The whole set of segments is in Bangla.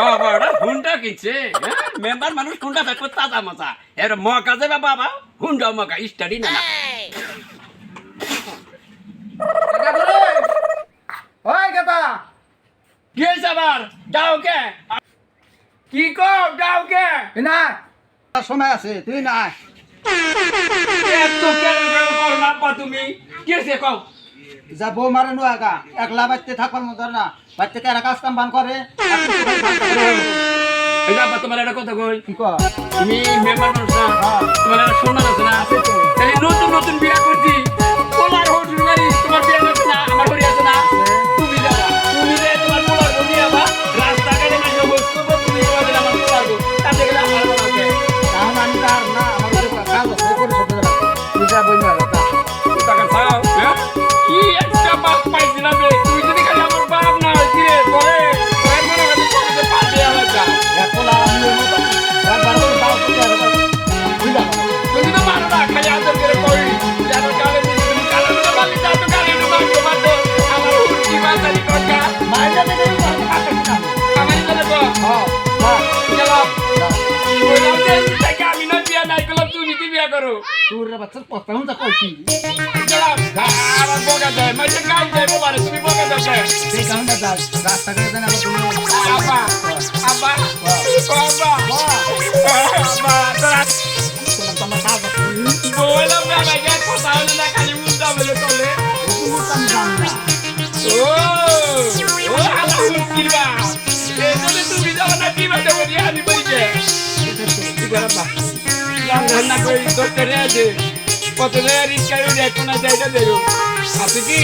বাবাটা হুন্ডা কিনছে মেম্বার মানুষ হুন্ডা থাকবে তাজা মজা। এর মকা যাবে বাবা হুন্ডা মকা স্টাডি না। ওই কি হয়েছে আবার? যাও কে? কি যাও কে? না সময় আছে তুই না এত কেন তুমি? কি হয়েছে কও? যা বউ মারে নো আগা একলা বাচ্চা থাকবার মতো না। বাচ্চাকে কেরা কাজ কাম বান করে। এই যে আব্বা তোমার একটা কথা কই? তুমি মেম্বার মানুষ না? হ্যাঁ। তোমার একটা সোনার আছে না? আছে নতুন নতুন বিয়া করছি। পোলার হোটেল বাড়ি। সেই কারণে যা রাস্তা করে দেন আমার তুমি আব্বা আব্বা আব্বা আব্বা। তোরা তোমার তোমার কাজ বললাম না ভাই কথা হলো না, খালি উল্টা বলে চলে। তুমি কাম ও ও আলা মুশকিল বা। এজন্য তুমি যাও না, কি বাতে বলি, আমি বলি যে। কি বাবা লাম না কই ধরতে রে আছে কত রে রিস্কা রে কোনা জায়গা দেরো আছে কি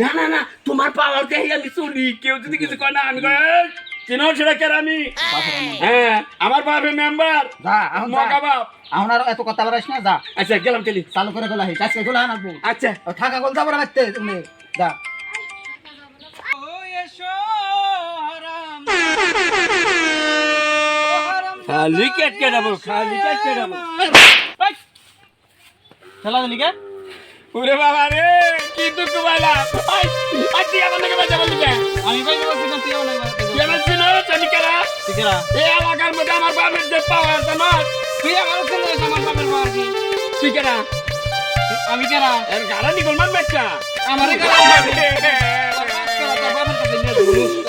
না না না তোমার আমি কেউ যদি কিছু না আমি সেটা আমি হ্যাঁ আমার বাপের মেম্বার এখন এত কথা বলাস না যা আচ্ছা গেলাম চলি চালু করে গলা আজকে গোলা আচ্ছা থাকা গোল যাব না মারতে খালি কেট কেটাবো খালি কেট কেটাবো খেলা দিলি কে? ওরে বাবা রে কি দুঃখ পাইলা? আচ্ছা আমার নাকি বাজা বললি কে? আমি বলছিলাম তুই আমার তুই আমার এলাকার মধ্যে বাপের যে পাওয়ার জানো তুই আমার ছেলে আমার বাবার মা কি? তুই কেনা আমি কেনা এর গাড়া নিকল মান বাচ্চা। আমার কেনা তোর কাছে নিয়ে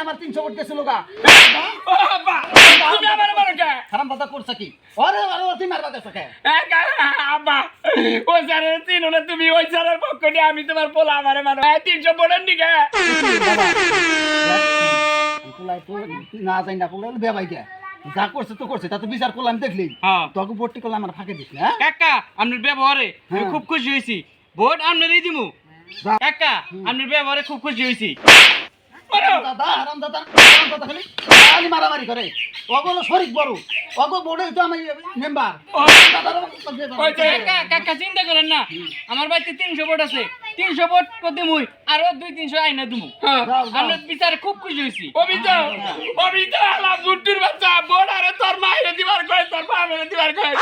আমার তিনশো গা তুমি খারাপ কথা করছে কি মারবা আব্বা ওই স্যারের তিন হলে তুমি ওই স্যারের পক্ষ নিয়ে আমি তোমার বলা আমারে মারো তিনশো বোনের দিকে না যাই না কুলাই বেবাই গে যা করছে তো করছে তা তো বিচার করলাম দেখলি। তোকে ভোটটি করলাম আমার ফাঁকে দিস কাকা আপনার ব্যবহারে আমি হ্যাঁ। খুব খুশি হয়েছি ভোট আপনারই দিমু। কাকা আপনার ব্যবহারে খুব খুশি হয়েছি দাদা হারাম দাদা হারাম দাদা খালি খালি মারামারি করে। অগলো শরিক বড়। অগ বড় তো আমি মেম্বার কাকা চিন্তা করেন না। আমার বাড়িতে তিনশো ভোট আছে। তিনশো ভোট করতে আরও দুই তিনশো আইনা দিমু। হ্যাঁ। আপনার বিচারে খুব খুশি হয়েছি অভিতা অভিতা আলা বুট্টুর বাচ্চা বোন আরে তোর মায়ের দিবার কয় তোর বাপের দিবার কয়।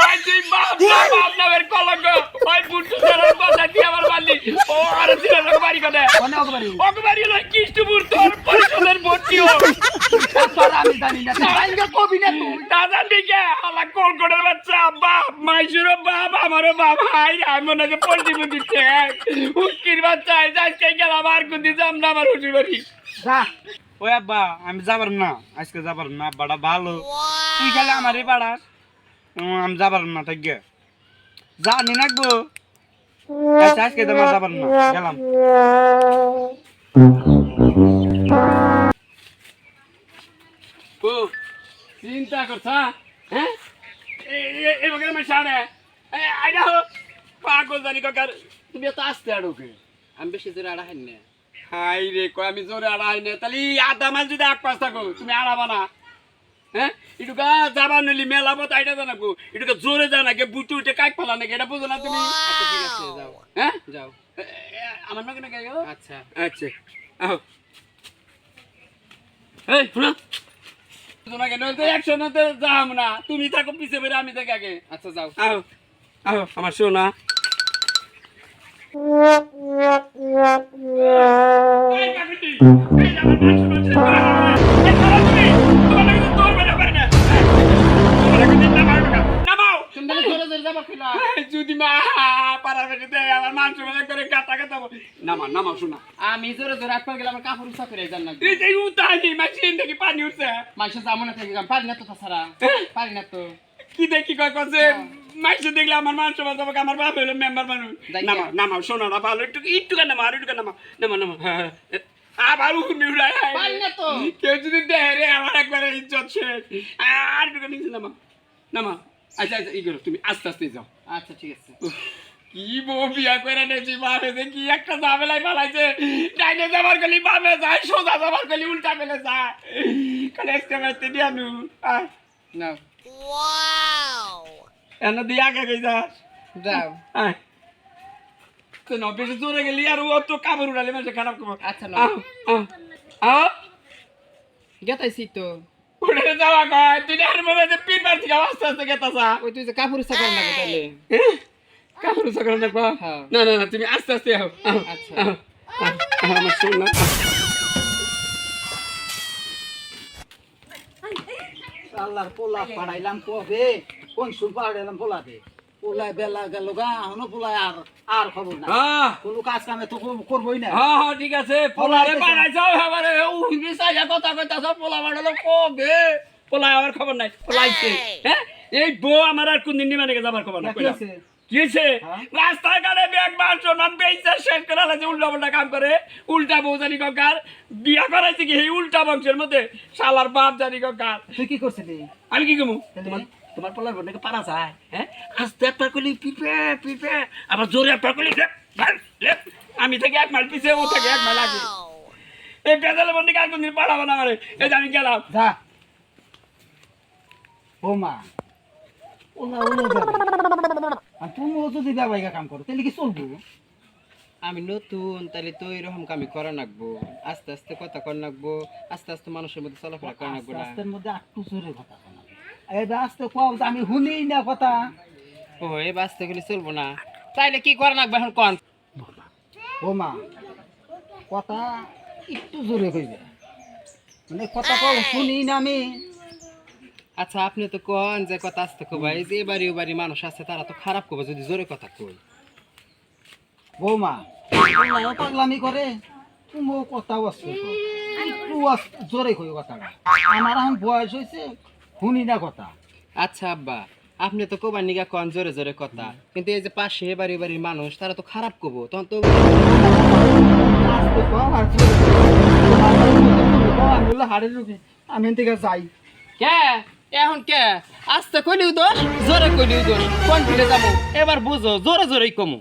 ওই তুই বাপ বাপ নামের কলঙ্ক। ওই বুট্টু তোর কথা দিয়ে আমার বালি ও আরে দিলে লোক বাড়ি করে কোনে অগবারি অকবাড়ি হলো কৃষ্ণপুর তোর পরিষদের ভর্তিও আমি জানি না। কবি না তুই। দাদা দিকে আলা কলকটের বাচ্চা বাপ মাইশুরও বাপ আমারও বাপ। হাই মনে হচ্ছে পল্টি বাচ্চা আজকে গেলাম আর কোন দিতে আমরা আমার হুজুর বাড়ি। যা। ওই আব্বা আমি যাবার না। আজকে যাবার না আব্বাটা ভালো। তুই খালি আমারই উম, আমি যাবার না তাই গে। জানি নাকবো আচ্ছা আজকে তোমার যাবার না। গেলাম। চিন্তা করছা হ্যাঁ? আইডা হো। পাগল জানি কাকার। তুমি এত আসতে আড়োকে আমি বেশি জোরে আড়া হাইন না। হাই রে কয় আমি জোরে আড়াই না। তাহলে আধা মাস যদি এক পাশ থাকো তুমি আড়াবা না। হ্যাঁ? এটুকা যাবা নলি মেলা মতো আইটা জানাব এটুকা জোরে জানা কে বুটে উঠে কাক ফেলা নাকি এটা বুঝো না তুমি। আচ্ছা ঠিক আছে যাও। হ্যাঁ? যাও। আমার নাকি নাকি আচ্ছা। আচ্ছা। আহ এই শোনা। তোমাকে নইতে একশোতে যাম না। তুমি থাকো পিছে বেরে আমি থাকি আগে। আচ্ছা যাও। আহ আহ আমার শোনা তুমি পাড়ার বেটে দেয় আমার মাংস বাজা করে গাতা গাতা নামা নামা শোনা। আমি জোরে জোরে আটপা গেলে আমার কাপড় উৎসা করে যান না এই যে দেখি পানি উঠছে। মানুষ যাব না থেকে পারি না তো তাছাড়া। পারি না তো। কি দেখি কয় কছে মাইসে দেখলে আমার মাংস বাজা আমার বাপ হলো মেম্বার মানুষ। নামা নামা শোনো না ভালো একটু একটু কেন নামা আর একটু কেন নামা নামা নামা। হ্যাঁ, হ্যাঁ। আবার উকুনি উড়ায়। পারি না তো। কেউ যদি দেয় রে আমার একবারে ইজ্জত শেষ আর একটু নামা নামা। আচ্ছা আচ্ছা ই করো তুমি আস্তে আস্তে যাও। আচ্ছা ঠিক আছে। কি বউ বিয়া করে নেছি বাপে যে কি একটা ঝামেলায় পালাইছে ডাইনে যাবার গলি বামে যায় সোজা যাবার গলি উল্টা ফেলে যায়। কালে একটা মারতে দিয়ানু আয় নাও। এনে দিয়ে আগে গই যাস যাও। আয়। তো না বেশি জোরে গেলি আর ও তো কাপড় উড়ালে মানুষ খারাপ করব আচ্ছা না আও গেতাইছি তো। উড়ে যাওয়া কয় তুই আর মনে যে পিন মার থেকে আস্তে আস্তে গেতাসা ওই তুই যে কাপড় উৎসা করে না তাহলে কাপড় সকাল দেখবা হ্যাঁ। না না না তুমি আস্তে আস্তে আও, আচ্ছা। আমার শোন না। আল্লাহর পোলা পাড়াইলাম কবে? কোন সুর পাড়াইলাম পোলাতে পোলায় বেলা গেল গা এখনও পোলায় আর আর খবর না কোনো কাজ কামে তো কর- করবোই না। হ্যাঁ হ্যাঁ ঠিক আছে। পোলারে বাড়াইছাও এবারে উহি সাইয়া কথা কইতাছ পোলা বাড়ালো কবে? পোলা আমার খবর নাই পোলাইছে হ্যাঁ? এই বউ আমার আর কোন দিন নিমানে যাবার খবর নাই কইলাম। কি হয়েছে হ্যাঁ? রাস্তাঘাটে ব্যাগ মাংস নাম বেইছে শেষ করে উল্টা পাল্টা কাম করে। উল্টা বউ জানি ককার বিয়া করাইছে কি এই উল্টা বংশের মধ্যে? শালার বাপ জানি ককার তুই কি করছিলি? আমি কি কমু? তোমার তোমার পোলার বোনকে পারা যায় হ্যাঁ? আস্তে একটা পিপে পিপে আবার জোরে একটা। আমি থেকে এক মাইল পিছে ও থেকে এক মাইল আগে। এই পেঁচালে বন্ধুকে আর কোনদিন পাঠাবো না আমারে। এই যে আমি গেলাম। যা। ও মা ওলা ওলা যাবে। তুমিও যদি ব্যবসায়িক কাম করো তাহলে কি চলবো? আমি নতুন তাহলে তো এরকম কামি করা নাগবো আস্তে আস্তে কথা কর নাগবো আস্তে আস্তে মানুষের মধ্যে চলাফেরা করা নাগবো না। রাস্তার মধ্যে একটু জোরে কথা শোনা এই রাস্তা কও যে আমি শুনি না কথা। ও এই বাঁচতে গেলে চলবো না। তাইলে কি করা নাগবো এখন কন? ও মা কথা একটু জোরে কইবে। মানে কথা কও শুনি না আমি। আচ্ছা আপনি তো কন যে কথা আস্তে কবা এই যে এবারে ওবারে মানুষ আছে তারা তো খারাপ করবে যদি জোরে কথা কই। বৌমা পাগলামি করে? তুমিও কথা অস্ত্র জোরে কই কথাটা। আমার এখন বয়স হয়েছে শুনি না কথা। আচ্ছা আব্বা আপনি তো কবার নিগা কন জোরে জোরে কথা। কিন্তু এই যে পাশে এবারে বাড়ির মানুষ তারা তো খারাপ করব তখন তো তুমি আমি যাই। কে? এখন কে? আস্তে কইলিও দোষ, জোরে কইলিও দোষ। কোন ফিরে যাব? এবার বুঝো, জোরে জোরেই কমু।